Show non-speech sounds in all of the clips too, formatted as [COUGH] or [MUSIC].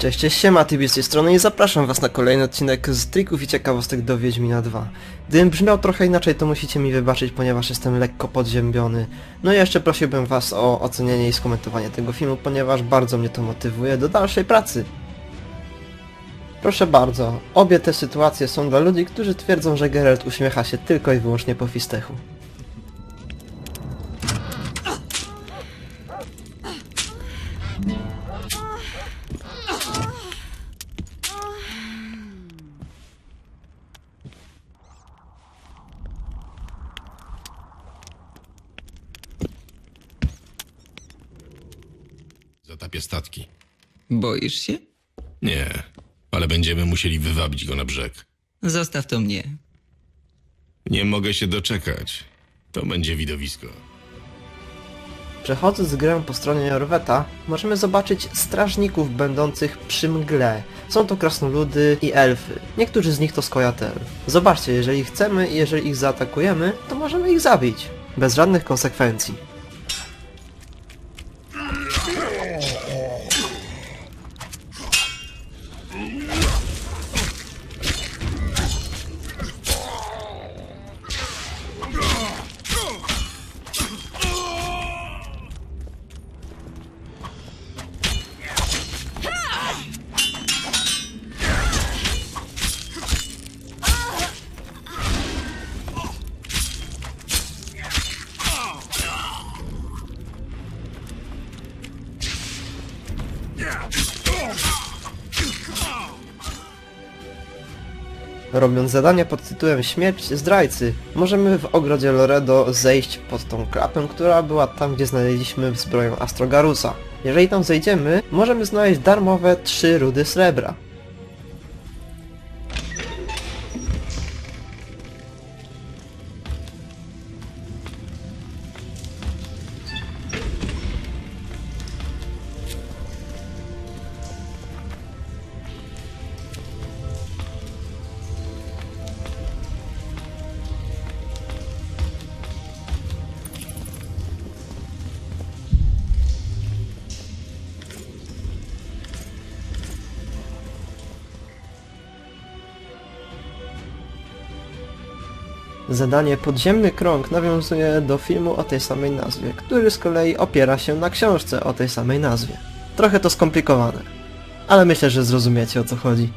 Cześć, cześć, siema, Tibi z tej strony i zapraszam was na kolejny odcinek z trików i ciekawostek do Wiedźmina 2. Gdybym brzmiał trochę inaczej, to musicie mi wybaczyć, ponieważ jestem lekko podziębiony. No i jeszcze prosiłbym was o ocenienie i skomentowanie tego filmu, ponieważ bardzo mnie to motywuje do dalszej pracy. Proszę bardzo, obie te sytuacje są dla ludzi, którzy twierdzą, że Geralt uśmiecha się tylko i wyłącznie po fistechu. Zatapię statki. Boisz się? Nie, ale będziemy musieli wywabić go na brzeg. Zostaw to mnie. Nie mogę się doczekać. To będzie widowisko. Przechodząc grę po stronie Jorweta, możemy zobaczyć strażników będących przy mgle. Są to krasnoludy i elfy. Niektórzy z nich to skojatel. Zobaczcie, jeżeli chcemy i jeżeli ich zaatakujemy, to możemy ich zabić. Bez żadnych konsekwencji. Robiąc zadanie pod tytułem Śmierć zdrajcy, możemy w ogrodzie Loredo zejść pod tą klapę, która była tam, gdzie znaleźliśmy zbroję Astrogarusa. Jeżeli tam zejdziemy, możemy znaleźć darmowe trzy rudy srebra. Zadanie Podziemny Krąg nawiązuje do filmu o tej samej nazwie, który z kolei opiera się na książce o tej samej nazwie. Trochę to skomplikowane, ale myślę, że zrozumiecie o co chodzi.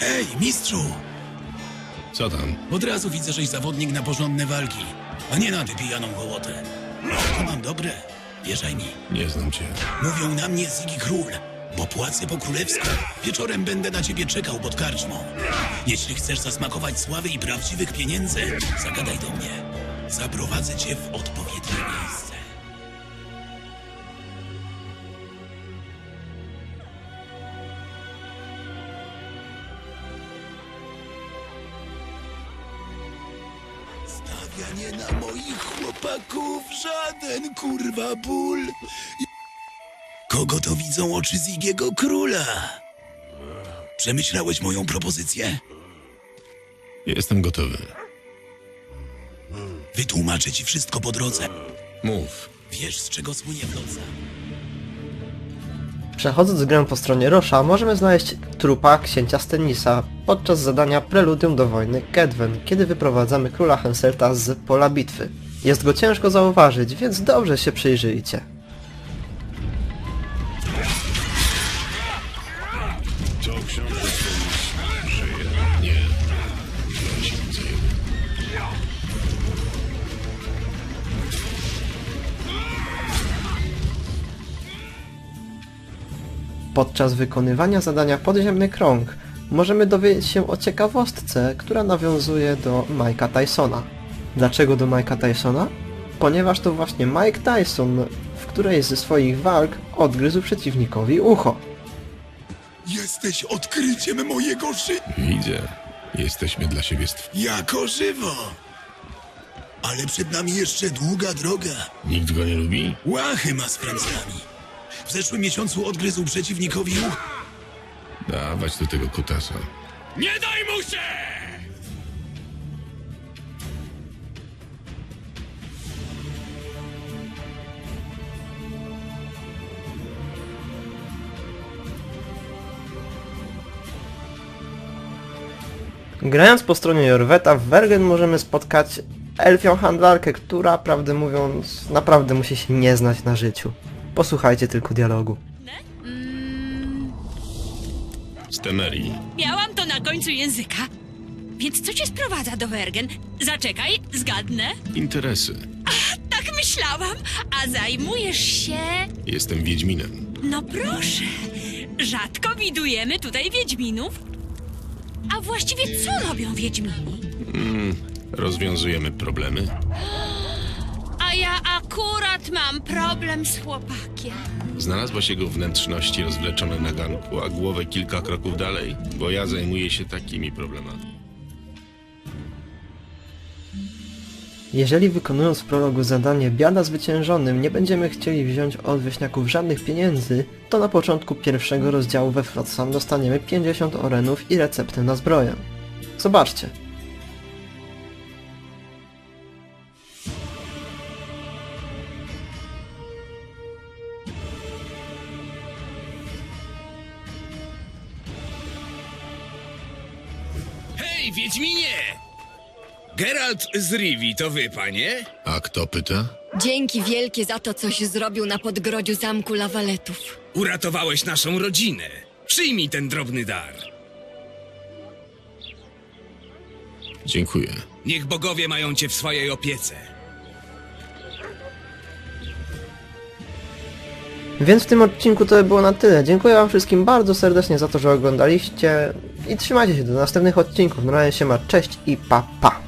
Ej, mistrzu! Co tam? Od razu widzę, żeś zawodnik na porządne walki, a nie na tę pijaną hołotę. To mam dobre. Wierzaj mi. Nie znam cię. Mówią na mnie Zigi Król, bo płacę po królewsku. Wieczorem będę na ciebie czekał pod karczmą. Jeśli chcesz zasmakować sławy i prawdziwych pieniędzy, zagadaj do mnie. Zaprowadzę cię w odpowiednie miejsce. Stawianie na moich chłopaków żaden kurwa ból. Kogo to widzą oczy Zigiego Króla? Przemyślałeś moją propozycję? Jestem gotowy. Wytłumaczę ci wszystko po drodze. Mów. Wiesz, z czego słynie Flotsam? Przechodząc grę po stronie Rosza, możemy znaleźć trupa księcia Stenisa podczas zadania Preludium do wojny Kedwen, kiedy wyprowadzamy króla Henselta z pola bitwy. Jest go ciężko zauważyć, więc dobrze się przyjrzyjcie. Podczas wykonywania zadania Podziemny Krąg możemy dowiedzieć się o ciekawostce, która nawiązuje do Mike'a Tysona. Dlaczego do Mike'a Tysona? Ponieważ to właśnie Mike Tyson w którejś ze swoich walk odgryzł przeciwnikowi ucho. Jesteś odkryciem mojego życia Widzę. Jesteśmy dla siebie stw... jako żywo. Ale przed nami jeszcze długa droga. Nikt go nie lubi? Łachy ma z Francjami. W zeszłym miesiącu odgryzł przeciwnikowi. Dawać do tego kutasa. Nie daj mu się! Grając po stronie Jorweta w Wergen możemy spotkać elfią handlarkę, która, prawdę mówiąc, naprawdę musi się nie znać na życiu. Posłuchajcie tylko dialogu. Z Temerii. Miałam to na końcu języka. Więc co cię sprowadza do Wergen? Zaczekaj, zgadnę. Interesy. Tak myślałam. A zajmujesz się... Jestem Wiedźminem. No proszę. Rzadko widujemy tutaj Wiedźminów. A właściwie co robią Wiedźmini? Rozwiązujemy problemy. [GASPS] A ja akurat mam problem z chłopakiem. Znalazła się go wnętrzności rozwleczone na ganku, a głowę kilka kroków dalej, bo ja zajmuję się takimi problemami. Jeżeli wykonując w prologu zadanie biada zwyciężonym nie będziemy chcieli wziąć od wieśniaków żadnych pieniędzy, to na początku pierwszego rozdziału we Flotsam dostaniemy 50 orenów i receptę na zbroję. Zobaczcie. Hej, Wiedźminie! Geralt z Rivi, to wy, panie? A kto pyta? Dzięki wielkie za to, coś zrobił na podgrodziu zamku lawaletów. Uratowałeś naszą rodzinę. Przyjmij ten drobny dar. Dziękuję. Niech bogowie mają cię w swojej opiece. Więc w tym odcinku to by było na tyle. Dziękuję wam wszystkim bardzo serdecznie za to, że oglądaliście i trzymajcie się do następnych odcinków. Na razie się ma, cześć i pa pa!